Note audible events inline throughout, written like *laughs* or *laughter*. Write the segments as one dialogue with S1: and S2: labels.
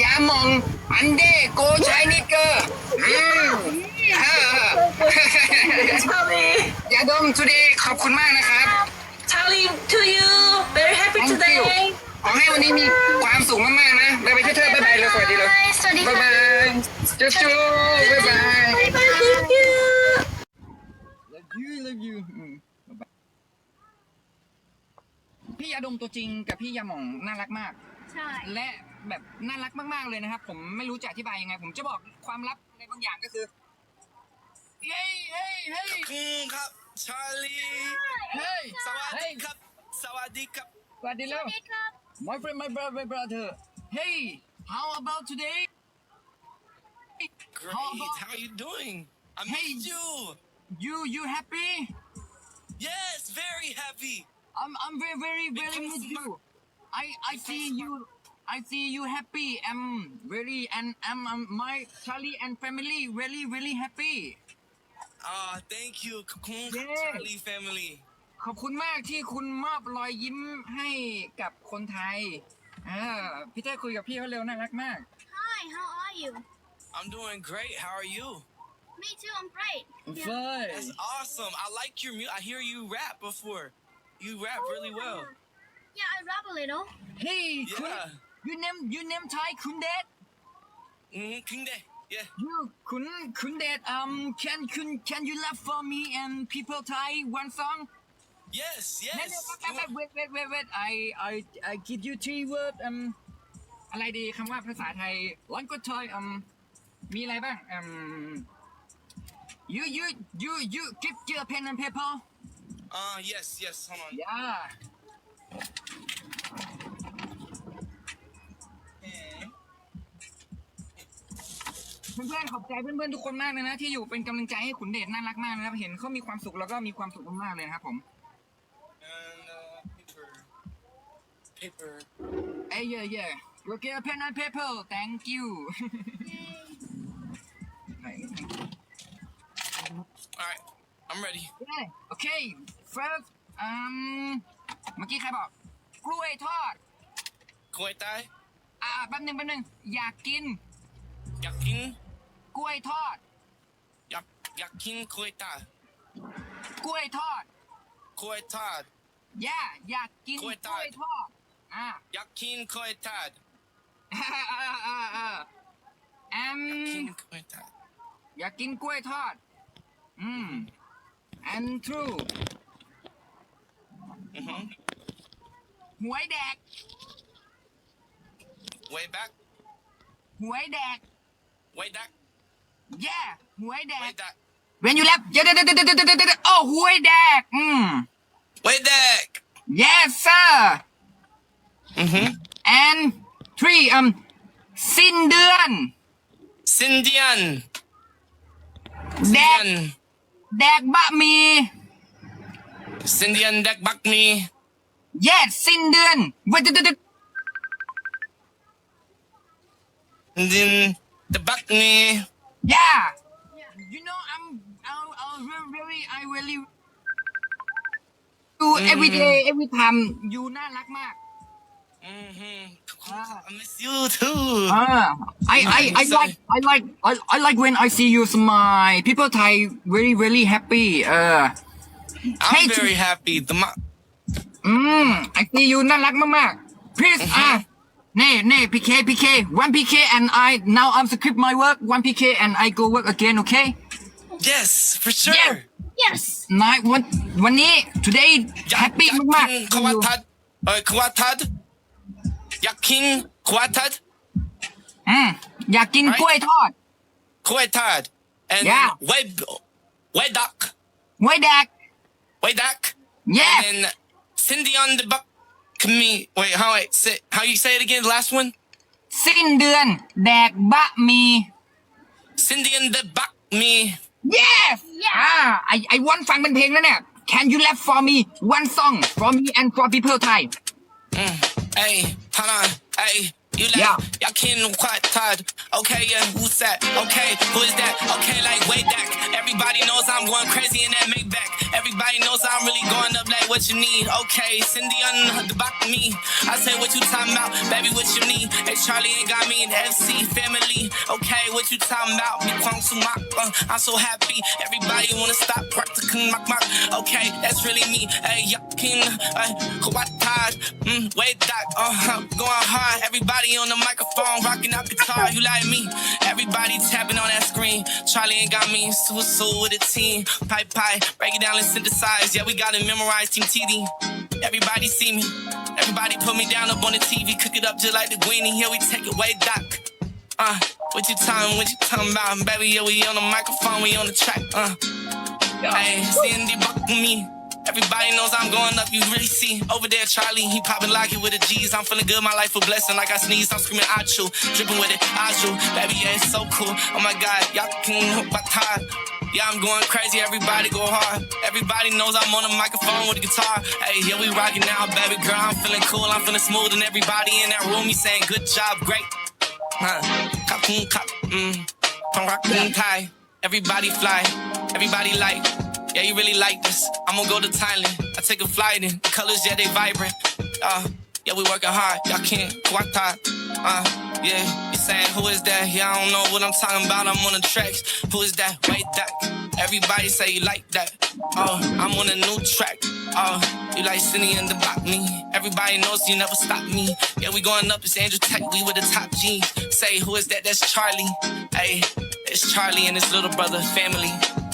S1: ยาหมองอันเดโกชายนิเกอร์อืมอ่า
S2: Charlie,
S1: ยาดม today ขอบคุณมากนะครับ
S2: Charlie, to you. Very happy
S1: Thank
S2: today.
S1: you. ขอให้วันนี้มีความสุขมากๆนะบ๊ายบายเธอบ๊ายบายเลยสวัสดีเลย
S3: สวัสดี
S1: บ๊าย
S3: ค่ะ
S1: บายจุ๊บจุ๊บบ๊ายบาย
S2: Thank you.
S1: love you love you อืมบ๊ายบายพี่ยาดมตัวจริงกับพี่ยาหม่องน่ารักมาก
S3: ใช่
S1: และ แบบน่ารักมากๆเลยนะครับ ผมไม่รู้จะอธิบายยังไง ผมจะบอกความลับในบางอย่างก็คือเฮ้ยเฮ้ยเฮ้ย
S4: อืมครับ ชาลี
S1: เฮ้ย
S4: สวัส
S1: เฮ้
S4: ดี
S1: ย
S4: ครับ สวัสดีครับ
S1: สวัสดีแล้ว
S3: นี่ครับ
S1: my friend my brother my brother hey how about today
S4: Great.
S1: How about-
S4: How are you doing? I
S1: Hey.
S4: missed you.
S1: you you happy
S4: Yes, very happy.
S1: I'm I'm very very very
S4: Because
S1: with
S4: my-
S1: you I I see you I see you happy I'm very and I'm, I'm my Charlie and family really really happy
S4: Ah, thank you, Cocoon
S1: Yeah.
S4: Charlie family.
S1: ขอบคุณมากที่คุณมอบรอยยิ้มให้กับคนไทยอ่าพี่เต้คุยกับพี่เขาเร็วน่ารักมาก
S3: Hi how are you
S4: I'm doing great. How are you?
S3: Me too I'm great
S1: เฟ้ย
S4: That's awesome. I like your music. I hear you rap before. You rap really well.
S3: Yeah I rap a little
S1: Hey คุณ
S4: Yeah.
S1: you name you name Thai คุณเดช
S4: Mm, King Day. Yeah.
S1: you คุณคุณเดช um can can can you rap for me and people Thai one song
S4: Yes,
S1: ไม่
S4: yes.
S1: ไม่ wait wait wait wait I I I give you three word um อะไรดีคำว่าภาษาไทยวันก็ทอย um มีอะไรบ้าง um you you you you give your pen and paper
S4: Uh, yes, yes. Hold on.
S1: yeah เพื่อนๆขอบใจเพื่อนๆทุกคนมากเลยนะที่อยู่เป็นกำลังใจให้ขุนเดชน่ารักมากนะครับเห็นเขามีความสุขแล้วก็มีความสุขมากๆเลยนะครับผม
S4: And uh, paper. Paper.
S1: เอ้ย yeah yeah you get a pen and paper thank you
S4: All right. I'm ready.
S1: Yeah, okay first um เมื่อกี้ใครบอก กล้วยทอด
S4: Koi Thai.
S1: อ่าแป๊บหนึงแป๊บหนึงอยากกิน
S4: Yakin.
S1: กล้วยทอด
S4: Yak Yakin Koi Thai.
S1: กล้วยทอด
S4: Koi Thai.
S1: ย่าอยากกิน
S4: ก
S1: ก
S4: ล้
S1: ล้ว
S4: วยยทอด
S1: ทอดอ่า
S4: Yakin Koi Thai.
S1: อ่าอ่าอ่าอ่าอืม
S4: Yakin Koi Thai.
S1: อยากกินกล้วยทอด อืม and true
S4: Mm-hmm.
S1: หวยแดก
S4: Way back.
S1: หวยแดก
S4: Way back.
S1: Yeah หวยแด
S4: Way
S1: ก
S4: back.
S1: when you left เดี๋ยวเดี๋ยวเดี๋ยวเดี๋ยวเดี๋ยวเดี๋ยวโอ้หวยแดกอืม
S4: Way back.
S1: yes sir
S4: Mm-hmm.
S1: and three um สิ้นเดือน
S4: Sindian.
S1: แดก
S4: Sindian.
S1: แดกบะหมี่
S4: Sindian Dek Bakmi.
S1: yes สิ้นเดือนเว้ยเดี๋ยวเดี๋ยวเดี๋ยว
S4: And then the Bakmi.
S1: yeah you know I'm I I really really I really do every day every time you น่ารักมาก
S4: Mm-hmm.
S1: Ah.
S4: I miss you too.
S1: Ah, I, I, I
S4: Sorry.
S1: like, I like, I, I like when I see you smile. People Thai very, very happy. Uh,
S4: I'm
S1: Hey,
S4: very happy. The ma-
S1: อืม I see you น่ารักมากๆ Please อ่ะเ น่เน่ PK PK one PK and I now I'm script my work one PK and I go work again okay
S4: yes, for sure.
S1: Yeah.
S3: Yes
S1: นายวันวันนี้ today happy มาก
S4: Yakin
S1: ๆ
S4: Kwatad. Uh, Kwatad. Yakin Kwatad.
S1: อืมอยากกิน
S4: Right.
S1: กล้วยทอด
S4: Kwatad. And
S1: Yeah.
S4: Web. Wedak.
S1: หวยแดก
S4: Wedak.
S1: yes
S4: And then Cindy on the buck. Me. Wait, how I say? How you say it again? Last one.
S1: สิ้นเดือน แดกบะหมี่
S4: Cindy and the buck. Me.
S1: Yes อ่า I I want ฟังเป็นเพลงแล้วเนี่ย Can you rap for me one song for me and for people Thai
S4: Mm. Hey, hold on. Hey, you like
S1: Yeah.
S4: y'all can quite tired. Okay, yeah, who's that? Okay, who is that? Okay, like way back. Everybody knows I'm going crazy in that Maybach. Everybody knows I'm really going up like what you need. Okay, Cindy on the back of me. I say what you talking about, baby, what you need. Hey, Charlie ain't got me in FC family. Okay, what you talking about? Me Kwang Sumak. Uh, I'm so happy. Everybody wanna stop practicing my mak. Okay, that's really me. Hey, yakin, uh, what tide? Mm, way back, uh huh, going hard. Everybody on the microphone, rocking out guitar. You like me? Everybody tapping on that screen. Charlie ain't got me. Su with a team. Pie pie, break it down and synthesize. Yeah, we gotta memorize Team TD. Everybody see me. Everybody put me down up on the TV. Cook it up just like the Queenie. Here we take it way doc. Uh, what you talking, what you talking about? Baby, yeah, we on the microphone, we on the track. Uh, hey, Cindy buck with me. Everybody knows I'm going up, you really see. Over there, Charlie, he popping like it with the G's. I'm feeling good, my life a blessing. Like I sneeze, I'm screaming, Achu. Dripping with it, Achu. Baby, yeah, it's so cool. Oh my God, y'all can hook my tie. Yeah, I'm going crazy, everybody go hard. Everybody knows I'm on the microphone with the guitar. Hey, yeah, we rocking now, baby girl. I'm feeling cool, I'm feeling smooth, and everybody in that room, he saying, good job, great. Huh. Cop, mm, cop, mm. Punk rock, mm, tie. Everybody fly. Everybody like. Yeah, you really like this. I'm gonna go to Thailand. I take a flight in. The colors, yeah, they vibrant. Uh, yeah, we working hard. Y'all can't that. Uh, yeah, you saying who is that? Yeah, I don't know what I'm talking about. I'm on the tracks. Who is that? Wait, that. Everybody say you like that. Oh, I'm on a new track. Oh, you like Cindy and the block me. Everybody knows you never stop me. Yeah, we going up. It's Andrew Tech. We with the top G. Say who is that? That's Charlie. Hey, it's Charlie and his little brother family.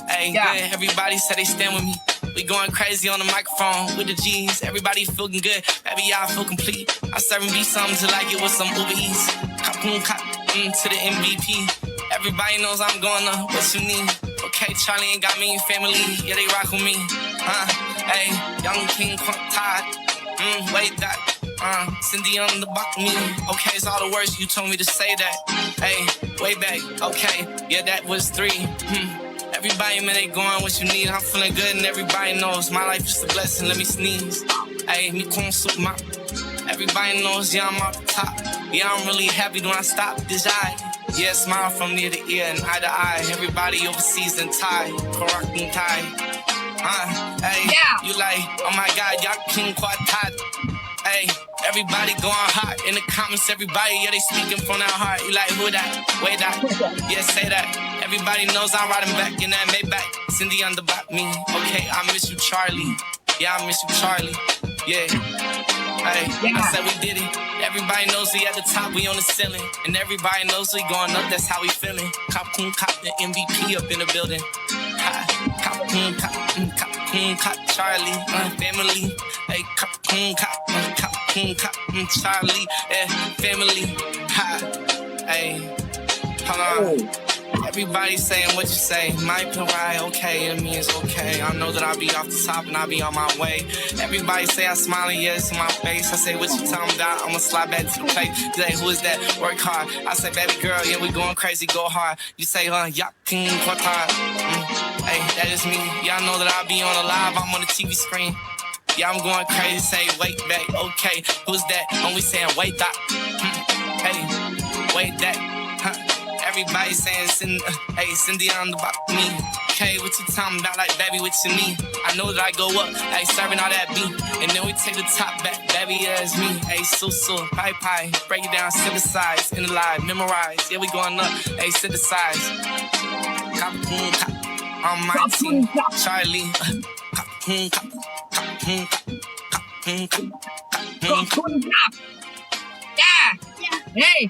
S4: Hey,
S1: Yeah.
S4: yeah. everybody say they stand with me. We going crazy on the microphone with the G's. Everybody feeling good. Baby, y'all feel complete. I serving me something to like it with some Uber Eats. Cop, to the MVP. Everybody knows I'm going up. What you need? Okay, Charlie ain't got me family. Yeah, they rock with me. Huh? Hey, young King Kwunk Todd. Mm, wait that. Uh, Cindy on the buck me. Okay, it's all the words you told me to say that. Hey, way back. Okay, yeah, that was three. Hmm. Everybody, man, they going what you need. I'm feeling good, and everybody knows my life is a blessing. Let me sneeze. Hey, me con soup my. Everybody knows, yeah, I'm off the top. Yeah, I'm really happy when I stop this eye. Yeah, smile from ear to ear and eye to eye. Everybody overseas and Thai, and Thai. Uh, hey,
S1: Yeah.
S4: you like, oh my God, y'all King Quad Todd. Hey, everybody going hot in the comments. Everybody, yeah, they speaking from their heart. You like who that? Way that? *laughs* Yeah, say that. Everybody knows I'm riding back in that Maybach. Cindy on the back me. Okay, I miss you, Charlie. Yeah, I miss you, Charlie. Yeah. Hey, I said we did it. Everybody knows we at the top, we on the ceiling. And everybody knows we going up, that's how we feeling. Cop, coon, cop, the MVP up in the building. Ha, cop, coon, cop, mm, cop, coon, cop, Charlie, uh, family. Hey, cop, coon, cop, mm, cop, coon, cop, mm, Charlie, yeah, family. Ha, hey, hold on. Everybody saying what you say. Be right, okay, it means okay. I know that I'll be off the top and I'll be on my way. Everybody say I smiling, yes, in my face. I say what you talking about, I'ma slide back to the plate. Say, who is that? Work hard. I say, baby girl, yeah, we going crazy, go hard. You say, huh, yakin, hard. Mm. Hey, that is me. Y'all know that I'll be on the live, I'm on the TV screen. Yeah, I'm going crazy, say, wait back, okay. Who's that? Only saying, wait that. Mm. Hey, wait that. Huh. Everybody saying, Cindy, uh, hey, Cindy on the box me. Okay, what you talking about? Like, baby, what you need? I know that I go up, hey, serving all that beat. And then we take the top back, baby, yeah, it's me. Hey, so, so, pie, pie. Break it down, synthesize, in the live, memorize. Yeah, we going up, hey, synthesize. Cop, boom, cop. On my
S1: Cop,
S4: team,
S1: boom, cop.
S4: Charlie. Uh, cop, boom, cop. Cop, boom, cop. Cop, boom, cop. Cop,
S1: ข
S4: boom,
S1: อบ
S4: cop.
S1: คุณครับ yeah
S3: Yeah.
S1: hey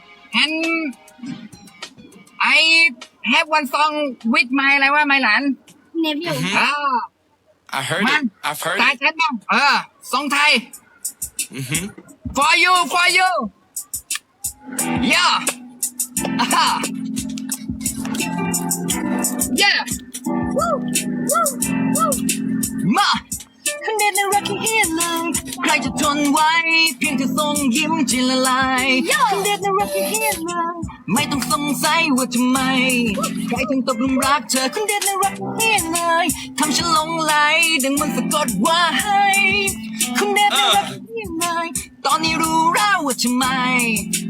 S1: and I have one song with my อะไรว่า my หลาน
S3: Nephew.
S1: อ่า
S4: I heard
S1: มัน
S4: it. I've heard
S1: ตาย
S4: it.
S1: แท้บ้างเออสองไทย
S4: Mm-hmm.
S1: for you for you yeah อ่า yeah
S3: Woo! Woo! Woo!
S1: มาคนเด็ดในรักที่เฮียเลย ใครจะทนไหวเพียงแค่ส่งยิ้มจินละลายคนเด็ดในรักที่เฮียเลย ไม่ต้องสงสัยว่าทำไม ใครถึงตกหลุมรักเธอคนเด็ดในรักที่เฮียเลยทำฉันหลงไหลดังมันสะกดว่าให้คนเด็ดในรักที่เฮียเลยตอนนี้รู้แล้วว่าทำไม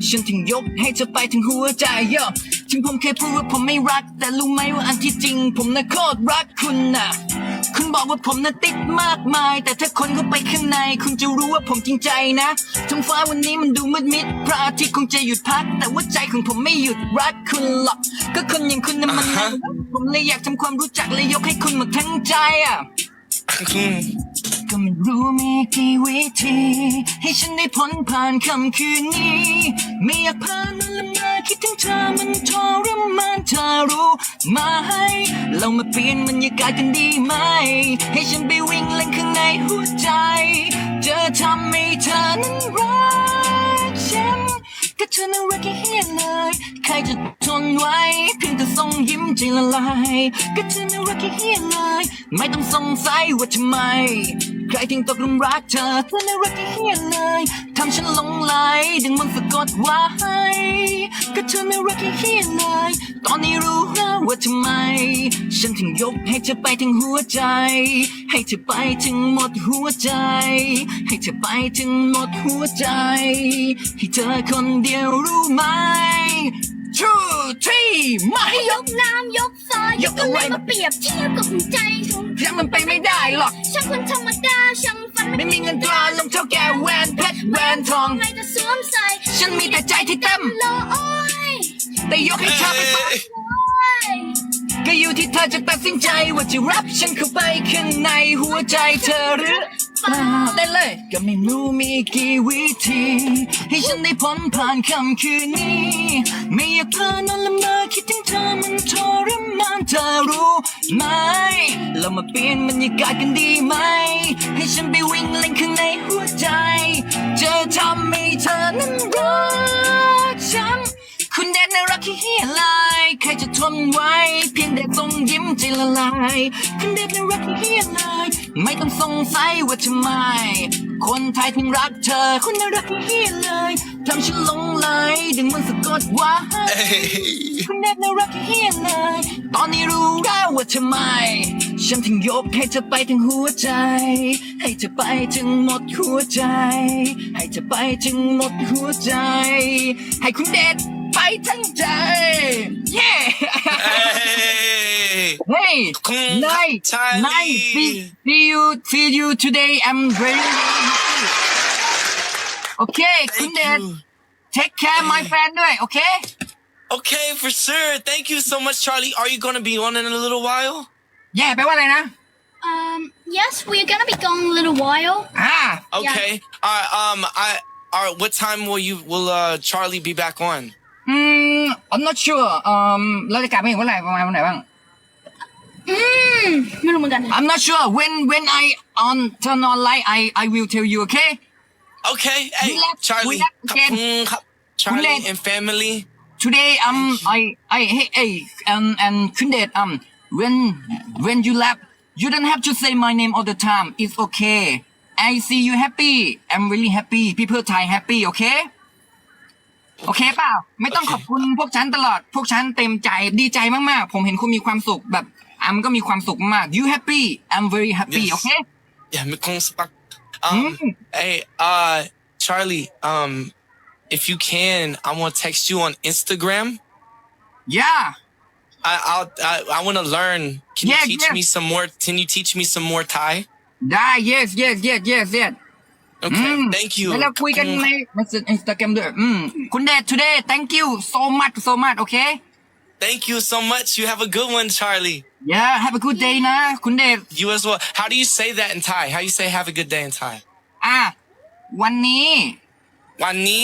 S1: ฉันถึงยกให้เธอไปถึงหัวใจเยอะถึงผมเคยพูดว่าผมไม่รัก แต่รู้ไหมว่าอันที่จริง ผมน่ะโคตรรักคุณน่ะ คุณบอกว่าผมน่ะติดมากมาย แต่ถ้าคนเข้าไปข้างในคุณจะรู้ว่าผมจริงใจนะท้องฟ้าวันนี้มันดูมืดมิดพระอาทิตย์คงจะหยุดพัก แต่ว่าใจของผมไม่หยุดรักคุณหรอก ก็คนอย่างคุณน่ะมันน่ารักผมเลยอยากทำความรู้จักเลยยกให้คุณหมดทั้งใจอะ
S4: อืม
S1: ก็ไม่รู้มีกี่วิธี ให้ฉันได้พ้นผ่านค่ำคืนนี้ ไม่อยากพานมันละเมา คิดถึงเธอมันทรมานเธอรู้ไหมเรามาเปลี่ยนบรรยากาศกันดีไหม ให้ฉันไปวิ่งเล่นข้างในหัวใจ เจอทำให้เธอนั้นรัก ก็เธอน่ารักแค่เฮียเลย ใครจะทนไหวเพียงแต่ส่งยิ้มใจละลายก็เธอน่ารักแค่เฮียเลย ไม่ต้องสงสัยว่าทำไม ใครถึงตกหลุมรักเธอเธอน่ารักแค่เฮียเลยทำฉันหลงไหลดึงมันสะกดไว้ก็เธอน่ารักแค่เฮียเลย ตอนนี้รู้แล้วว่าทำไม ฉันถึงยกให้เธอไปถึงหัวใจ ให้เธอไปถึงหมดหัวใจ ให้เธอไปถึงหมดหัวใจ ให้เธอคนเดียวรู้ไหม Two three ไม่ย
S3: ย
S1: ก
S3: กน้ำยกซอย
S1: ยกอะไร
S3: เลยมาเปรียบเทียบกับหัวใจของ
S1: ยังมันไปไม่ได้หรอก
S3: ช่างคนธรรมดาช่างฝัน
S1: ไม่มีเงินตราลงเท่าแก่แหวนเพชรแหวนทอง
S3: ไงจะสวมใส่
S1: ฉันมีแต่ใจที่เต็ม
S3: โลโอ้ย
S1: แต่ยกให้เธอไปฝัน
S3: โอ้ย
S1: ก็อยู่ที่เธอจะตัดสินใจว่าจะรับฉันเข้าไปข้างในหัวใจเธอหรือเปล่าได้เลย ก็ไม่รู้มีกี่วิธี ให้ฉันได้พ้นผ่านค่ำคืนนี้ ไม่อยากพานอนละเมอคิดถึงเธอมันทรมานเธอรู้ไหม เรามาเปลี่ยนบรรยากาศกันดีไหม ให้ฉันไปวิ่งเล่นข้างในหัวใจ จะทำให้เธอนั้นรักฉัน คุณแดนน่ารักที่เฮียลายใครจะทนไหวเพียงแต่ทรงยิ้มใจละลาย คุณแดนน่ารักที่เฮียลายไม่ต้องสงสัยว่าทำไม คนไทยถึงรักเธอ คุณน่ารักที่เฮียเลยทำฉันหลงไหลดึงมันต์สะกดไว้คุณแดนน่ารักที่เฮียเลยตอนนี้รู้แล้วว่าทำไม ฉันถึงยกให้เธอไปถึงหัวใจ ให้เธอไปถึงหมดหัวใจ ให้เธอไปถึงหมดหัวใจ ให้คุณเดช ไปทั้งใจ เย้
S4: Hey.
S1: เฮ้ย
S4: คุณ
S1: nice
S4: Charlie.
S1: nice see see you see you today I'm very happy โอเค คุณ
S4: Thank
S1: เดช
S4: you.
S1: take care my friend ด้วย โอเค
S4: Okay, for sure. Thank you so much, Charlie. Are you gonna be on in a little while?
S1: แย่แปลว่าอะไรนะ
S3: Um, yes, we're gonna be gone a little while.
S1: อ่า
S4: Okay. All right. Um. I. All right. What time will you? Will uh Charlie be back on?
S1: อืม I'm not sure อืมเราจะกลับมาอีกเมื่อไหร่ประมาณวันไหนบ้าง
S3: อืมไม่รู้เหมือนกัน
S1: I'm not sure when when I on turn on light I I will tell you okay
S4: Okay. Hey,
S1: We left- we
S4: Charlie.
S1: left again.
S4: Mm, ha- Charlie
S1: left.
S4: and family.
S1: today um I I hey hey um and คุณเดช um when when you left you don't have to say my name all the time it's okay I see you happy I'm really happy people Thai happy okay โอเคเปล่า ไม่ต้อง
S4: โอเค
S1: ขอบคุณพวกฉันตลอด พวกฉันเต็มใจดีใจมากๆ ผมเห็นคุณมีความสุขแบบอัมก็มีความสุขมาก you happy I'm very happy
S4: Yes.
S1: okay
S4: Yeah. me kung spak- Um.
S1: Mm.
S4: Hey. Uh. Charlie. Um. If you can, I want to text you on Instagram.
S1: yeah
S4: I. I'll. I. I want to learn. Can
S1: Yeah,
S4: you teach
S1: yeah.
S4: me some more? Can you teach me some more Thai?
S1: ได้ yes yes yes yes yes
S4: Okay.
S1: อืม
S4: Thank you.
S1: แล้วเราคุยกันในอินสตาแกรมด้วย อืม คุณเดช today thank you so much so much okay
S4: Thank you so much. You have a good one, Charlie.
S1: yeah have a good day นะ คุณเดช
S4: You as well. How do you say that in Thai? How you say have a good day in Thai?
S1: อ่ะ วันนี้
S4: Wani?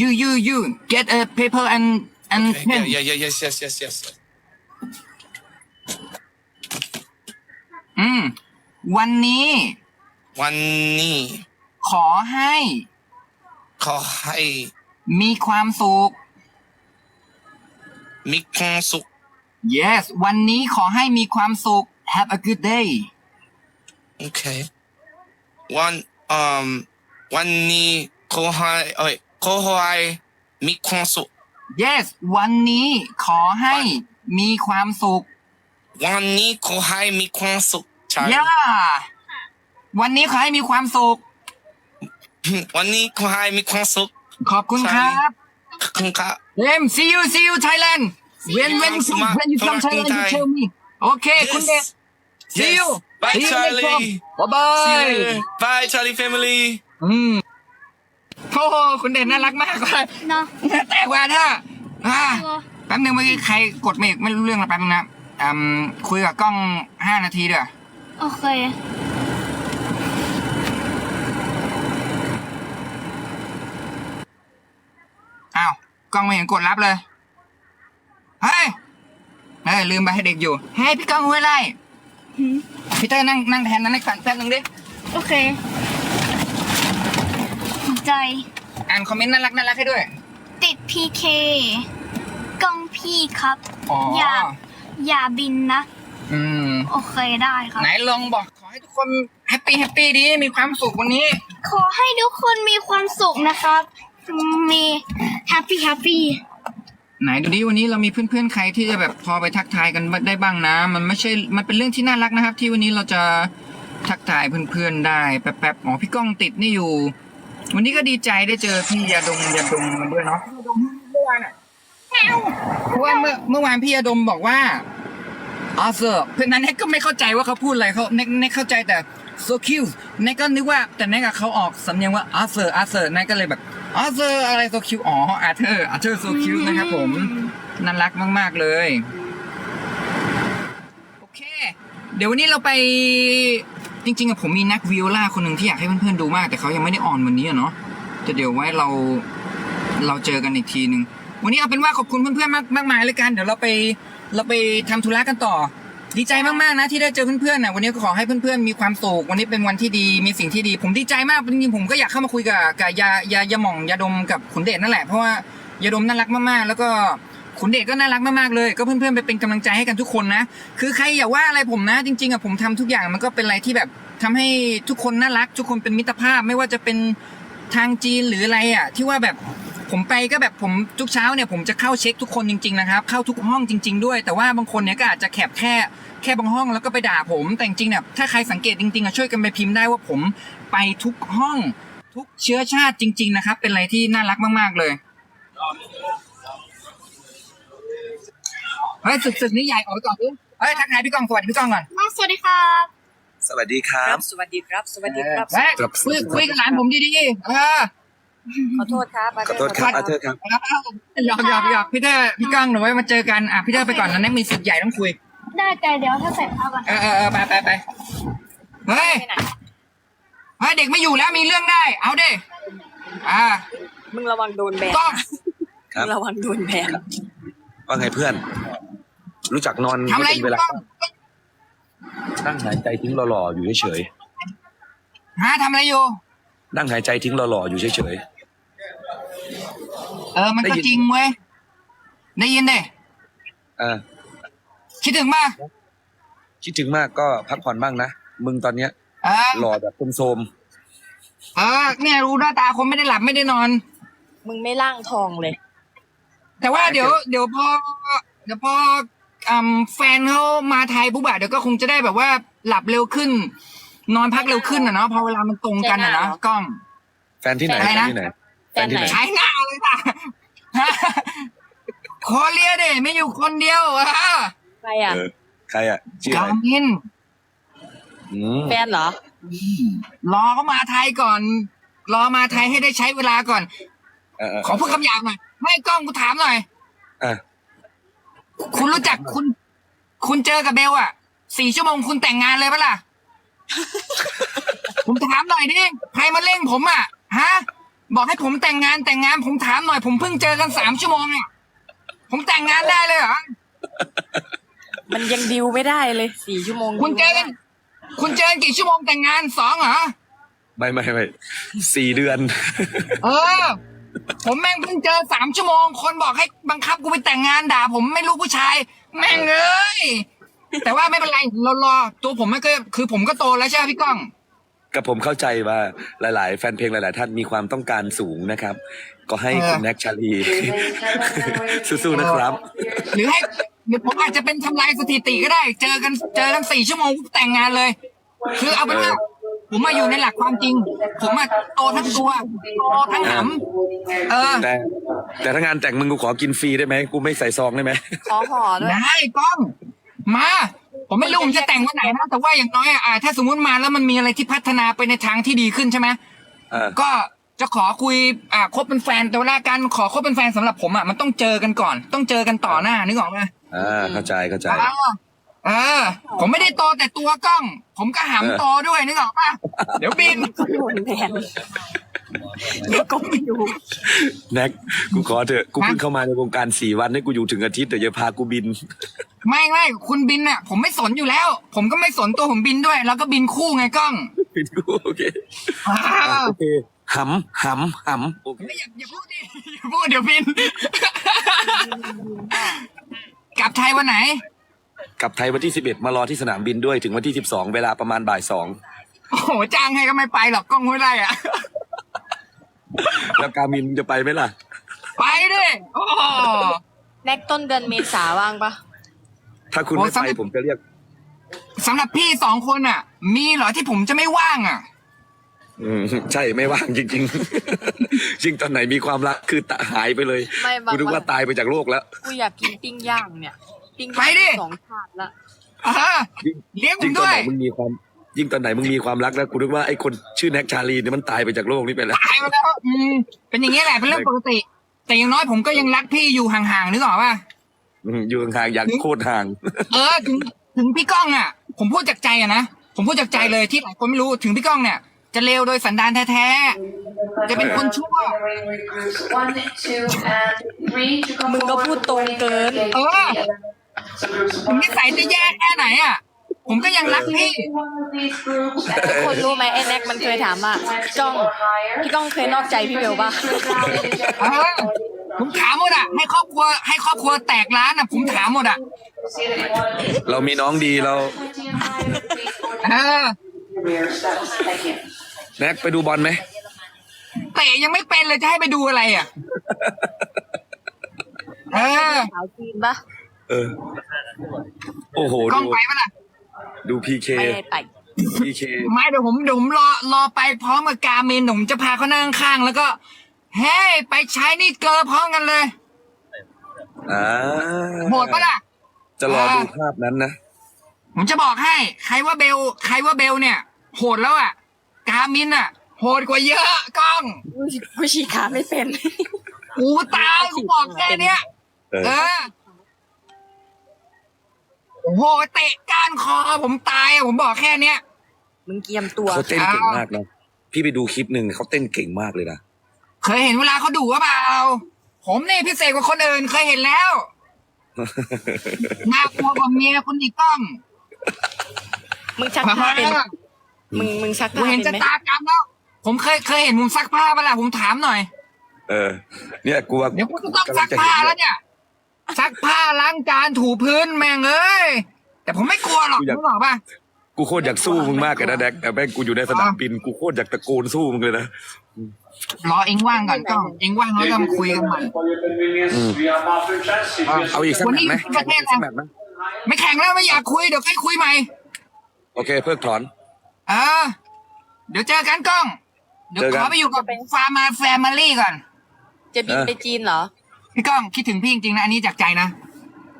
S1: you you you get a paper and and
S4: Okay,
S1: pen
S4: yeah, yeah, yeah, yes, yes, yes, yes.
S1: อืม วันนี้
S4: Wani.
S1: ขอให้
S4: Kohai.
S1: มีความสุข
S4: Mikong suk.
S1: yes วันนี้ขอให้มีความสุข have a good day
S4: Okay. One, um, Wani kohai. Oh, wait. Kohai. Mikong suk.
S1: yes วันนี้ขอให้มีความสุข
S4: Wani kohai mikong suk. Charlie.
S1: ย่าวันนี้ขอให้มีความสุข
S4: Wani kohai mikong suk.
S1: ขอบคุณครับ
S4: Kungka.
S1: เอ็ม see you see you Thailand when when you come when you come Thailand you tell me โอเค คุณเดช see you
S4: Bye,
S1: See you next
S4: Charlie.
S1: one. Bye
S4: See you
S1: bye
S4: later. Bye, Charlie family.
S1: อืมโอ้โหคุณเด่นน่ารักมากเลย
S3: No.
S1: แต่ว่าถ้าอ่า
S3: Hello.
S1: แป๊บนึงเมื่อกี้ใครกดเมกไม่รู้เรื่องละแป๊บนึงนะอืมคุยกับกล้องห้านาทีเด้อ
S3: Okay.
S1: อ้าว กล้องไม่เห็นกดรับเลย เฮ้ยเฮ้ยลืมไปให้เด็กอยู่ เฮ้ยพี่กล้องห้วยไล่
S3: Hmm.
S1: พี่เต้ยนั่งนั่งแทนนั้นให้ก่อนแป๊บนึงดิ
S3: Okay. ใจ
S1: อ่านคอมเมนต์น่ารักน่ารักให้ด้วย
S3: ติด PK กล้องพี่ครับ
S1: อ๋อ
S3: อ ย่า อย่าบินนะ
S1: อืม
S3: โอเคได้ครับ
S1: ไหนลองบอกขอให้ทุกคนแฮปปี้แฮปปี้ดีมีความสุขวันนี้
S3: ขอให้ทุกคนมีความสุขนะครับ มี happy happy
S1: ไหนดูดิวันนี้เรามีเพื่อนๆใครที่จะแบบพอไปทักทายกันได้บ้างนะ มันไม่ใช่มันเป็นเรื่องที่น่ารักนะครับ ที่วันนี้เราจะทักทายเพื่อนๆได้แป๊บๆอ๋อพี่ก้องติดนี่อยู่ วันนี้ก็ดีใจได้เจอพี่ยาดมยาดมมันด้วยเนาะยาดมเมื่อวานอะเพราะว่าเมื่อเมื่อวานพี่ยาดมบอกว่า อาเซอร์เพื่อนนั้นเน็กก็ไม่เข้าใจว่าเขาพูดอะไรเขาเน็กเน็กเข้าใจแต่ so cute เน็กก็นึกว่าแต่เน็กกับเขาออกสำเนียงว่าอาเซอร์อาเซอร์เน็กก็เลยแบบอาเซอร์อะไร so cute อ๋ออาเธอร์อาเธอร์ so cute นะครับผมน่ารักมาก ๆ เลยโอเค เดี๋ยววันนี้เราไปจริงๆอะผมมีนักวิโอลาคนหนึ่งที่อยากให้เพื่อนๆดูมาก แต่เขายังไม่ได้ออนวันนี้อะเนาะแต่เดี๋ยวไว้เราเราเจอกันอีกทีหนึ่งวันนี้เอาเป็นว่าขอบคุณเพื่อนๆมากมากมายเลยกัน เดี๋ยวเราไป เราไปทำธุระกันต่อ ดีใจมากๆนะที่ได้เจอเพื่อนๆนะวันนี้ก็ขอให้เพื่อนๆมีความสุขวันนี้เป็นวันที่ดีมีสิ่งที่ดี ผมดีใจมากจริงๆผมก็อยากเข้ามาคุยกับกับยายายาหม่องยาดมกับขุนเดชนั่นแหละเพราะว่ายาดมน่ารักมากๆ แล้วก็ขุนเดชก็น่ารักมากๆเลย ก็เพื่อนๆไปเป็นกำลังใจให้กันทุกคนนะ คือใครอย่าว่าอะไรผมนะ จริงๆอะผมทำทุกอย่างมันก็เป็นอะไรที่แบบทำให้ทุกคนน่ารัก ทุกคนเป็นมิตรภาพไม่ว่าจะเป็นทางจีนหรืออะไรอะ ที่ว่าแบบ ผมไปก็แบบผมทุกเช้าเนี่ยผมจะเข้าเช็คทุกคนจริง ๆ นะครับ เข้าทุกห้องจริง ๆ ด้วย แต่ว่าบางคนเนี่ยก็อาจจะแคบแค่แค่บางห้องแล้วก็ไปด่าผม แต่จริงๆเนี่ยถ้าใครสังเกตจริงๆอะช่วยกันไปพิมพ์ได้ว่าผมไปทุกห้องทุกเชื้อชาติจริง ๆ นะครับ เป็นอะไรที่น่ารักมากๆเลยเฮ้ยศึกๆนี้ใหญ่ออกไปก่อนดิเฮ้ยทักทายพี่กองสวัสดีพี่กองก่อน
S3: มาสวัสดีครับ
S5: สวัสดีครั
S6: ครับ บ สวัสดีครับ สวัสดีครับ
S1: เฮ้ย
S5: ครับ
S1: คุยคุยกับหลานผมดีๆเออ
S6: ขอโทษครับ
S5: ขอโทษครับอาเธอร์ครับ
S1: หยอกหยอกหยอกพี่เตอร์พี่ก้องหนูไว้มาเจอกันอะพี่เตอร์ไปก่อนนะแน็กมีสิทธิ์ใหญ่ต้องคุย
S3: ได้แต่เดี๋ยวถ้าใส่ผ้าก่อน
S1: เออเออเออไปไปไปเฮ้ย
S6: ไปไหน
S1: เฮ้ยเด็กไม่อยู่แล้วมีเรื่องได้ เอาดิอ่า
S6: มึงระวังโดนแบน
S1: ก้อง
S5: ครับ
S6: มึงระวังโดนแบน
S5: ว่าไงเพื่อน รู้จักนอน
S1: ทำอะไร
S5: ม่
S1: อ
S5: เป็
S1: ยู่
S5: นเวลา
S1: ก้อง
S5: นั่งหายใจทิ้งหล่อๆอยู่เฉย
S1: ฮะทำอะไรอยู่
S5: ๆนั่งหายใจทิ้งหล่อๆอยู่เฉย
S1: เออมันก็
S5: ได้ยิน
S1: จริงเว้ยได้ยินเด้
S5: ๆอ่า
S1: คิดถึงมา
S5: คิดถึงมากก็พักผ่อนบ้างนะ มึงตอนเนี้ย
S1: เออ
S5: หล่อแบบโทรม
S1: เออเนี่ยรู้หน้าตาคนไม่ได้หลับไม่ได้นอน
S6: มึงไม่ล่างทองเลย
S1: แต่ว่าเดี๋ยวเดี๋ยวพอเดี๋ยวพออืมแฟนเขามาไทยปุ๊บอะเดี๋ยวก็คงจะได้แบบว่าหลับเร็วขึ้น นอนพักเร็วขึ้นอะเนาะพอเวลามันตรงกันอะเนาะ
S6: ใช่หน้าเหรอ
S1: กล้อง
S5: ๆแฟนที่ไหน
S1: อะไร
S5: แฟ
S1: นะ
S5: นที่ไหน
S6: แฟนไหน
S1: ใช้หน้า เลยค่ะโคเรียเด้ไม่อยู่คนเดียวอะ
S6: ใครอะ
S5: เออใครอะชื่ออะ
S1: กา
S5: ไร
S1: มิน
S5: อืม
S6: แฟนเหรอ
S1: รอเขามาไทยก่อน รอมาไทยให้ได้ใช้เวลาก่อน
S5: เออเออ
S1: ขอพูดคำหยาบหน่อยให้กล้องกูถามหน่อย
S5: อะ
S1: คุณรู้จักคุณ คุณเจอกับเบลอะสี่ชั่วโมงคุณแต่งงานเลยปะล่ะ ผมถามหน่อยดิใครมาเร่งผมอะฮะ บอกให้ผมแต่งงานแต่งงานผมถามหน่อย ผมเพิ่งเจอกันสามชั่วโมงอะผมแต่งงานได้เลยเหรอ
S6: มันยังดิวไม่ได้เลยสี่ชั่วโมง
S1: คุณเจอกันคุณเจอกันกี่ชั่วโมงแต่งงานสองเหรอ
S5: ไม่ไม่ไม่สี่เดือน
S1: เออ ผมแม่งเพิ่งเจอสามชั่วโมง คนบอกให้บังคับกูไปแต่งงานด่า ผมไม่รู้ผู้ชาย แม่งเอ้ยแต่ว่าไม่เป็นไรเรารอตัวผมไม่ก็คือผมก็โตแล้วใช่ไหมพี่ก้อง
S5: กับผมเข้าใจว่าหลาย ๆ แฟนเพลงหลาย ๆ ท่านมีความต้องการสูงนะครับ ก็ให้
S1: เออ
S5: คุณแน็กชาลีสู้ๆนะครับ
S1: หรือให้หรือผมอาจจะเป็นทำลายสถิติก็ได้ เจอกันเจอกันสี่ชั่วโมงแต่งงานเลย คือเอาเป็นว่าผมมาอยู่ในหลักความจริง ผมมาโตทั้งตัวโตทั้งหำเออ
S5: แต่ แต่ถ้างานแต่งมึงกูขอกินฟรีได้ไหมกูไม่ใส่ซองได้ไหม
S6: ขอห่อด้วย
S1: ได้กล้อง มา ผมไม่รู้ผมจะแต่งวันไหนนะแต่ว่าอย่างน้อยอะอ่าถ้าสมมุติมาแล้วมันมีอะไรที่พัฒนาไปในทางที่ดีขึ้นใช่ไหม
S5: เออ
S1: ก็จะขอคุยอ่าคบเป็นแฟนแต่เวลาการขอคบเป็นแฟนสำหรับผมอะมันต้องเจอกันก่อน ต้องเจอกันต่อหน้านึกออกไหม
S5: อ่าเข้าใจเข้าใจ
S1: เออเออ ผมไม่ได้โตแต่ตัวกล้อง ผมก็หำโตด้วยนึกออกป่ะเดี๋ยวบิน
S6: ก็โดนแทน เดี๋ยวก็ไม่รู้
S5: แน็กกูขอเถอะกูเพิ่งเข้ามาในวงการสี่วันให้กูอยู่ถึงอาทิตย์เดี๋ยวจะพากูบิน
S1: ไม่ไม่คุณบินอะ ผมไม่สนอยู่แล้ว ผมก็ไม่สนตัวผมบินด้วย แล้วก็บินคู่ไงกล้อง
S5: บินกูโอเค
S1: อ่า
S5: อะโอเคหำหำหำโอเค
S1: อย่าอย่าพูดดิอย่าพูดเดี๋ยวบิน กลับไทยวันไหน
S5: กลับไทยวันที่สิบเอ็ดมารอที่สนามบินด้วยถึงวันที่สิบสองเวลาประมาณบ่ายสอง
S1: โอ้โหจ้างให้ก็ไม่ไปหรอกกล้องห้วยไร่อะ
S5: แล้วการมินจะไปไหมล่ะ
S1: ไปดิโอ้โห
S6: แน็กต้นเดือนเมษาว่างปะ
S5: ถ้าคุณ
S1: โอ้
S5: ไม่
S1: สำห
S5: ไป
S1: รับ
S5: ผมจะเรียก
S1: สำหรับพี่สองคนอะ มีเหรอที่ผมจะไม่ว่างอะ
S5: อืมใช่ไม่ว่างจริงๆ จริงตอนไหนมีความรักคือตะหายไปเลย
S6: ไม่บาง
S5: กูนึก
S6: วั
S5: ว่านตายไปจากโลกแล้ว
S6: กูอยากกินปิ้งย่างเนี่ย ปิ้ง
S1: ไป
S6: ย่าง
S1: ดิ
S6: สองชาติละ
S1: เออเลี้ยงผ
S5: ยิ่
S1: ม
S5: งตอน
S1: ด้ว
S5: ไห
S1: ย
S5: นมึงมีความ ยิ่งตอนไหนมึงมีความรักแล้วกูนึกว่าไอ้คนชื่อแน็กชาลีเนี่ยมันตายไปจากโลกนี้ไปแล้ว
S1: ตายไปแล้วอืมเป็นอย่างนี้แหละเป็นเรื่องปกติ แต่อย่างน้อยผมก็ยังรักพี่อยู่ห่างๆนึกออกป่ะ
S5: อืมอยู่ห่างๆอย่างโคตรห่าง
S1: เออถึงถึงพี่ก้องอะ ผมพูดจากใจอะนะผมพูดจากใจเลยที่หลายคนไม่รู้ถึงพี่ก้องเนี่ย จะเลวโดยสันดานแท้ๆจะเป็นคนชั่ว
S2: One, two, and three to come
S6: มึงก็
S2: forward
S6: พูดตรงเกิน
S1: เออ
S2: So groups
S1: ผมนิสัยจะแย่แค่ไหนอะ ผมก็ยังรักพี่
S2: one of these groups
S6: ทุกคนรู้ไหมไอ้แน็กมันเคยถามว่าพี่ก้องพี่ก้องเคยนอกใจพี่เบลปะ
S1: เออผมถามหมดอะ ให้ครอบครัวให้ครอบครัวแตกร้านอะ ผมถามหมดอะ
S2: See that you want
S5: เรามีน้องดีเรา
S2: 20 and higher, please go
S1: เออ
S2: to rear steps. Thank you.
S5: แน็กไปดูบอลไหม
S1: เตะยังไม่เป็นเลยจะให้ไปดูอะไรอะเออ
S6: สาวจีนปะ
S5: เออ โอ้โห
S1: กล้
S5: ดู
S1: องไปปะล่ะ
S5: ดูพีเค
S6: ไม่ได้ไป
S5: พีเค
S1: ไม่เดี๋ยวผมเดี๋ยวผมรอรอไปพร้อมกับกาเมนผมจะพาเขานั่งข้างๆแล้วก็ เฮ้ยไปใช้นี่เกอร์พร้อมกันเลย
S5: อ่า
S1: โหดปะล่ะ
S5: จะรอดูภาพนั้นนะ
S1: ผมจะบอกให้ ใครว่าเบล ใครว่าเบลเนี่ย โหดแล้วอะ กามินอะ โหดกว่าเยอะกล้อง
S6: กูฉีกขาไม่เป็น
S1: กูตายกูบอกแค่เนี้ย
S5: เออ
S1: เออ โอ้โหเตะก้านคอผมตายอะผมบอกแค่เนี้ย
S6: มึงเกียมตัว
S5: เขาเต้นเก่งมากนะพี่ไปดูคลิปหนึ่งเขาเต้นเก่งมากเลยนะ
S1: เคยเห็นเวลาเขาดุหรือเปล่า ผมนี่พิเศษกว่าคนอื่นเคยเห็นแล้วน่ากลัวกว่าเมียคุณอีกกล้อง
S6: มึงชักผ้าเป็นมึงมึงชัก
S1: กู
S6: ผ้า
S1: เห็น
S6: เป็น
S1: จะ
S6: ไหม
S1: ตากรรมแล้ว ผมเคยเคยเห็นมุมซักผ้าปะล่ะผมถามหน่อย
S5: เออ เนี่ยกูว่า
S1: เดี๋ยวกูจะต้องซักผ้าแล้วเนี่ย ซักผ้าล้างจานถูพื้นแม่งเอ้ย แต่ผมไม่กลัวหรอกรู้หรอกป่ะ
S5: กูโคตรอยากสู้มึงมากเลยนะแดกแต่แม่งกูอยู่ในสนามบินกูโคตรอยากตะโกนสู้มึงเลยนะ
S1: รอเองว่างก่อนกล้องเองว่างแล้วก็มาคุยกันใหม่
S7: For your convenience, we are master chances.
S5: เอาอีกสักแมตช์ไหม
S1: วันนี้อยู่ที่ประเทศอะไร
S5: สักแมตช์ไหม
S1: ไม่แข่งแล้วไม่อยากคุยเดี๋ยวค่อยคุยใหม่
S5: โอเค เพิกถอน
S1: เออ เดี๋ยวเจอกันกล้อง เดี๋ยว
S5: เจอกั
S1: ข
S5: น
S1: อไปอยู่กับฟาร์มาแฟมิลี่ก่อน
S6: จะบินไปจีนเหรอ
S1: พี่ก้องคิดถึงพี่จริงๆนะ อันนี้จากใจนะ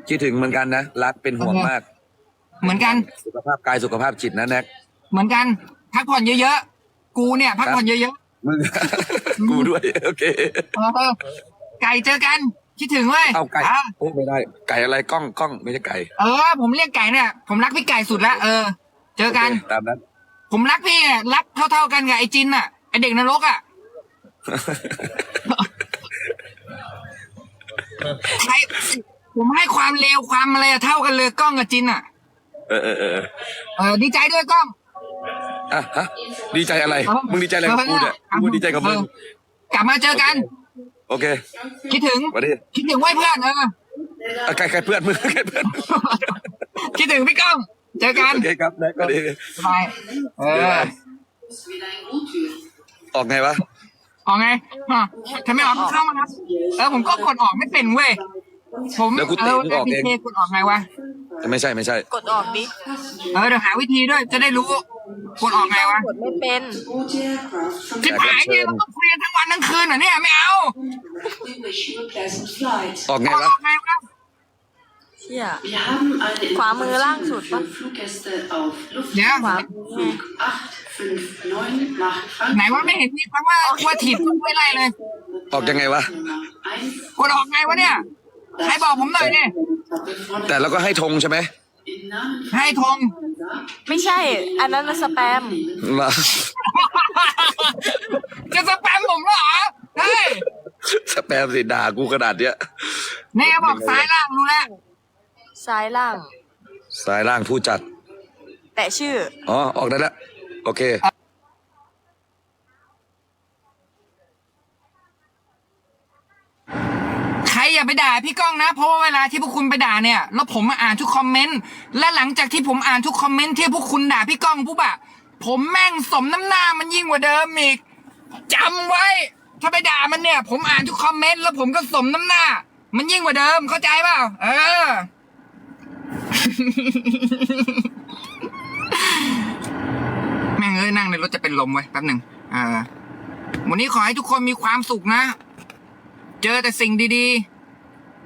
S5: คิดถึงเหมือนกันนะรักเป็นห่วงมาก
S1: เหมือนกัน
S5: สุขภาพกายสุขภาพจิตนะแน็ก
S1: เหมือนกัน พักผ่อนเยอะๆ กูเนี่ย พักผ่อนเยอะ
S5: มึง กูด้วย โอเค
S1: ๆเออไก่เจอกัน คิดถึงเว้ย
S5: เอาไก่
S1: อะ
S5: โอ้ไม่ได้ ไก่อะไรกล้องกล้องไม่ใช่ไก่
S1: เออ ผมเรียกไก่เนี่ย ผมรักพี่ไก่สุดละเออ เจอกัน
S5: โคตามนั้น
S1: ผมรักพี่อะรักเท่าๆกันกับไอ้จินน่ะไอเด็กนรกอะ ใครผมให้ความเลวความอะไรอะเท่ากันเลยกล้องกับจินอะ
S5: เออเออเออ
S1: เออดีใจด้วยกล้อง
S5: อะฮะดีใจอะไรมึงดีใจอะไรกับกูเนี่ยกูดีใจกับมึง
S1: เออ กลับมาเจอกัน
S5: โอเค
S1: คิดถึง
S5: สวัสดี
S1: คิดถึงไว้เพื่อนเออ
S5: อะใครใครเพื่อนมึงใครเพื่อน
S1: คิดถึงพี่ก้อง เจอกัน
S5: โอเคครับแน็กสวัสดี
S1: บายเออ
S5: ออกไงวะ
S1: ออกไงฮะถ้าไม่ออกก็เข้ามาครับเออผมก็กดออกไม่เป็นเว้ยผม
S5: เดี๋ยวกู
S1: เอ
S5: เตะ
S1: อ
S5: มึงออกเอง
S1: พีกดออกไงวะ
S5: ไม่ใช่ไม่ใช่
S6: กดออกดิ
S1: เออเดี๋ยวหาวิธีด้วยจะได้รู้กดออกไงวะ
S6: กดไม่เป็น
S1: จิบหายเนี่ยเราต้องคุยกันทั้งวันทั้งคืนเหรอเนี่ยไม่เอา
S5: ออกไง
S1: กดอ
S5: วะ
S1: อกไงวะ
S6: เชี่ย
S2: Wir haben eine
S6: ขวามือล่างสุด
S2: Information
S6: ปะ
S2: für Fluggäste auf
S1: เดี๋ยว
S6: ขวา
S2: Luftflug 859 nach
S1: ไหน
S2: Frankfurt.
S1: ว่าไม่เห็นมีคำว่าว่าถีบก็ไม่ไล่เลย
S5: ออกยังไงวะ
S1: กดออกไงวะเนี่ยใครบอกผมหน่อยดิ
S5: แต่เราก็ให้ธงใช่ไหม
S1: ให้ธง
S6: ไม่ใช่ อันนั้นมันสแปม
S5: มา
S1: จะสแปมผมเหรอเฮ้ย
S5: สแปมสิด่ากูขนาดเนี้ย
S1: แน่บอกซ้ายล่างรู้แล้ว
S6: ซ้ายล่าง
S5: สายล่างผู้จัด
S6: แปะชื่อ
S5: อ๋อ ออกได้แล้ว โอเค
S1: ใครอย่าไปด่าพี่ก้องนะ เพราะว่าเวลาที่พวกคุณไปด่าเนี่ย แล้วผมมาอ่านทุกคอมเมนต์ และหลังจากที่ผมอ่านทุกคอมเมนต์ที่พวกคุณด่าพี่ก้องปุ๊บอะผมแม่งสมน้ำหน้ามันยิ่งกว่าเดิมอีกจำไว้ ถ้าไปด่ามันเนี่ย ผมอ่านทุกคอมเมนต์แล้วผมก็สมน้ำหน้า มันยิ่งกว่าเดิมเข้าใจเปล่าเออ แม่งเอ้ยนั่งในรถจะเป็นลมไว้ยแป๊บหนึ่งเออวันนี้ขอให้ทุกคนมีความสุขนะ เจอแต่สิ่งดี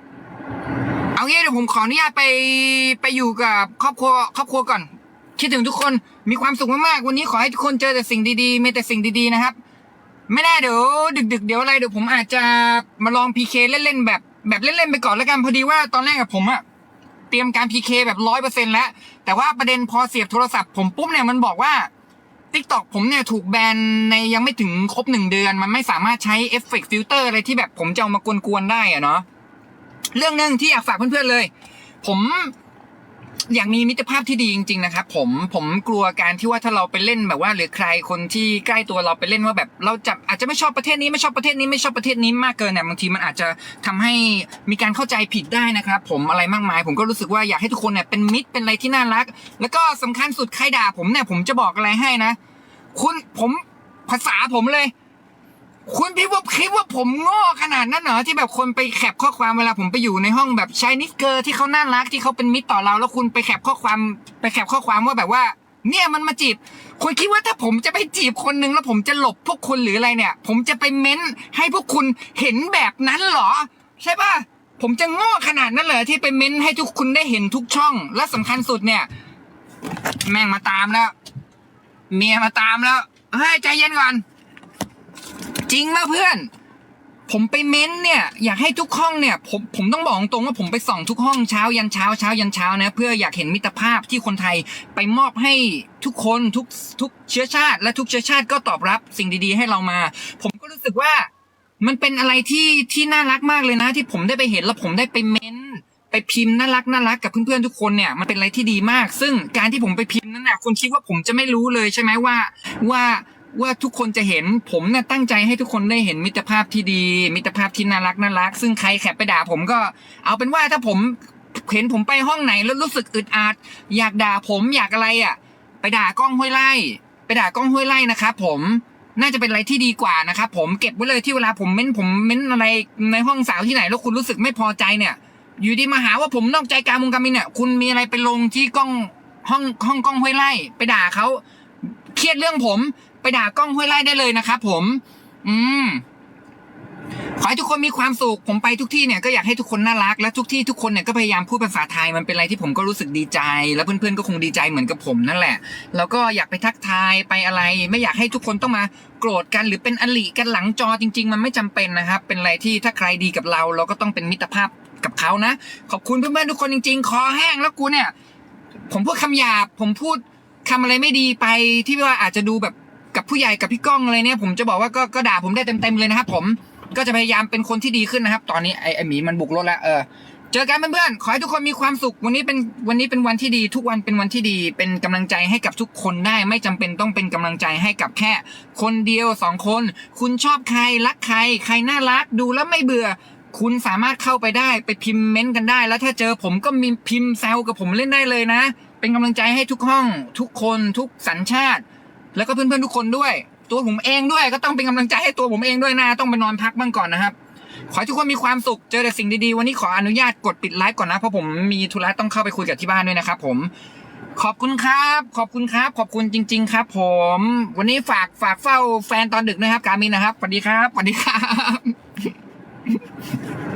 S1: ๆ เอางี้เดี๋ยวผมขออนุญาตไปไปอยู่กับครอบครัวครอบครัวก่อน คิดถึงทุกคนมีความสุขมากๆ วันนี้ขอให้ทุกคนเจอแต่สิ่งดีๆ มีแต่สิ่งดีๆนะครับ ไม่แน่เดี๋ยวดึกๆ เดี๋ยวอะไรเดี๋ยวผมอาจจะมาลองพีเคเล่นๆแบบแบบเล่นๆไปก่อนแล้วกันพอดีว่าตอนแรกกับผมอะเตรียมการพีเคแบบร้อยเปอร์เซ็นต์แล้ว แต่ว่าประเด็นพอเสียบโทรศัพท์ผมปุ๊บเนี่ยมันบอกว่า ติ๊กต็อกผมเนี่ยถูกแบนในยังไม่ถึงครบหนึ่งเดือน มันไม่สามารถใช้เอฟเฟกต์ฟิลเตอร์อะไรที่แบบผมจะเอามากวนๆได้อะเนาะเรื่องหนึ่งที่อยากฝากเพื่อนๆเลย ผม อยากมีมิตรภาพที่ดีจริงๆนะครับผมผมกลัวการที่ว่าถ้าเราไปเล่นแบบว่า หรือใครคนที่ใกล้ตัวเราไปเล่นว่าแบบ เราจะอาจจะไม่ชอบประเทศนี้ไม่ชอบประเทศนี้ไม่ชอบประเทศนี้มากเกินเนี่ยบางทีมันอาจจะทำให้มีการเข้าใจผิดได้นะครับ ผมอะไรมากมาย ผมก็รู้สึกว่าอยากให้ทุกคนเนี่ยเป็นมิตรเป็นอะไรที่น่ารัก แล้วก็สำคัญสุดใครด่าผมเนี่ยผมจะบอกอะไรให้นะ คุณผมภาษาผมเลย คุณพี่ว่าคิดว่าผมโง่ขนาดนั้นเหรอที่แบบคนไปแคปข้อความเวลาผมไปอยู่ในห้องแบบชายนิสเกอร์ที่เขาน่ารักที่เขาเป็นมิตรต่อเรา แล้วคุณไปแคปข้อความไปแคปข้อความว่าแบบว่า เนี่ยมันมาจีบ คุณคิดว่าถ้าผมจะไปจีบคนหนึ่งแล้วผมจะหลบพวกคุณหรืออะไรเนี่ย ผมจะไปเม้นให้พวกคุณเห็นแบบนั้นเหรอ ใช่ป่ะผมจะโง่ขนาดนั้นเหรอที่ไปเม้นให้ทุกคุณได้เห็นทุกช่อง และสำคัญสุดเนี่ย แม่งมาตามแล้ว เมียมาตามแล้วเฮ้ยใจเย็นก่อน จริงมากเพื่อน ผมไปเม้นเนี่ย อยากให้ทุกห้องเนี่ย ผมผมต้องบอกตรงว่าผมไปส่องทุกห้องเช้ายันเช้าเช้ายันเช้านะเพื่ออยากเห็นมิตรภาพที่คนไทยไปมอบให้ทุกคนทุกทุกเชื้อชาติ และทุกเชื้อชาติก็ตอบรับสิ่งดีๆ ให้เรามา ผมก็รู้สึกว่ามันเป็นอะไรที่ที่น่ารักมากเลยนะ ที่ผมได้ไปเห็นแล้วผมได้ไปเม้นไปพิมพ์น่ารักน่ารักกับเพื่อนๆทุกคนเนี่ยมันเป็นอะไรที่ดีมาก ซึ่งการที่ผมไปพิมพ์นั้นน่ะคุณคิดว่าผมจะไม่รู้เลยใช่ไหมว่าว่า ว่าทุกคนจะเห็นผมเนี่ยตั้งใจให้ทุกคนได้เห็นมิตรภาพที่ดี มิตรภาพที่น่ารักน่ารัก ซึ่งใครแคปไปด่าผมก็เอาเป็นว่าถ้าผมเห็นผมไปห้องไหนแล้วรู้สึกอึดอัดอยากด่าผมอยากอะไรอะ ไปด่ากล้องห้วยไล่ไปด่ากล้องห้วยไล่นะครับผมน่าจะเป็นอะไรที่ดีกว่านะครับผมเก็บไว้เลยที่เวลาผมเม้นผมเม้นอะไรในห้องสาวที่ไหนแล้วคุณรู้สึกไม่พอใจเนี่ย อยู่ดีมาหาว่าผมนอกใจการมุงการมินเนี่ยคุณมีอะไรไปลงที่กล้องห้องห้องกล้องห้วยไล่ไปด่าเขา เครียดเรื่องผม ไปด่ากล้องห้วยไล่ได้เลยนะครับผม อืมขอให้ทุกคนมีความสุข ผมไปทุกที่เนี่ยก็อยากให้ทุกคนน่ารัก และทุกที่ทุกคนเนี่ยก็พยายามพูดภาษาไทย มันเป็นอะไรที่ผมก็รู้สึกดีใจ และเพื่อนๆก็คงดีใจเหมือนกับผมนั่นแหละ แล้วก็อยากไปทักทายไปอะไร ไม่อยากให้ทุกคนต้องมาโกรธกันหรือเป็นอลิกันหลังจอจริง ๆ มันไม่จำเป็นนะครับ เป็นอะไรที่ถ้าใครดีกับเรา เราก็ต้องเป็นมิตรภาพกับเขานะ ขอบคุณเพื่อนๆทุกคนจริง ๆ คอแห้งแล้วกูเนี่ย ผมพูดคำหยาบ ผมพูด คำอะไรไม่ดีไปที่ว่าอาจจะดูแบบกับผู้ใหญ่กับพี่ก้องอะไรเนี่ยผมจะบอกว่าก็ก็ด่าผมได้เต็มๆเลยนะครับผมก็จะพยายามเป็นคนที่ดีขึ้นนะครับ ตอนนี้ไอ้ไอ้หมีมันบุกรถแล้วเออเจอกันเพื่อนๆขอให้ทุกคนมีความสุขวันนี้เป็นวันนี้เป็นวันที่ดี ทุกวันเป็นวันที่ดี เป็นกำลังใจให้กับทุกคนได้ ไม่จำเป็นต้องเป็นกำลังใจให้กับแค่ คนเดียวสองคน คุณชอบใครรักใคร ใครน่ารักดูแล้วไม่เบื่อ คุณสามารถเข้าไปได้ไปพิมพ์เม้นต์กันได้ แล้วถ้าเจอผมก็มีพิมพ์แซวกับผมเล่นได้เลยนะ เป็นกำลังใจให้ทุกห้อง ทุกคนทุกสัญชาติ แล้วก็เพื่อนๆทุกคนด้วย ตัวผมเองด้วยก็ต้องเป็นกำลังใจให้ตัวผมเองด้วยนะต้องไปนอนพักบ้างก่อนนะครับ ขอให้ทุกคนมีความสุขเจอแต่สิ่งดีๆ วันนี้ขออนุญาตกดปิดไลฟ์ก่อนนะเพราะผมมีธุระต้องเข้าไปคุยกับที่บ้านด้วยนะครับผมขอบคุณครับ ขอบคุณครับ ขอบคุณจริง ๆ ครับ ผม วันนี้ฝากฝากเฝ้าแฟนตอนดึกนะครับ การมินนะครับสวัสดีครับสวัสดีครับ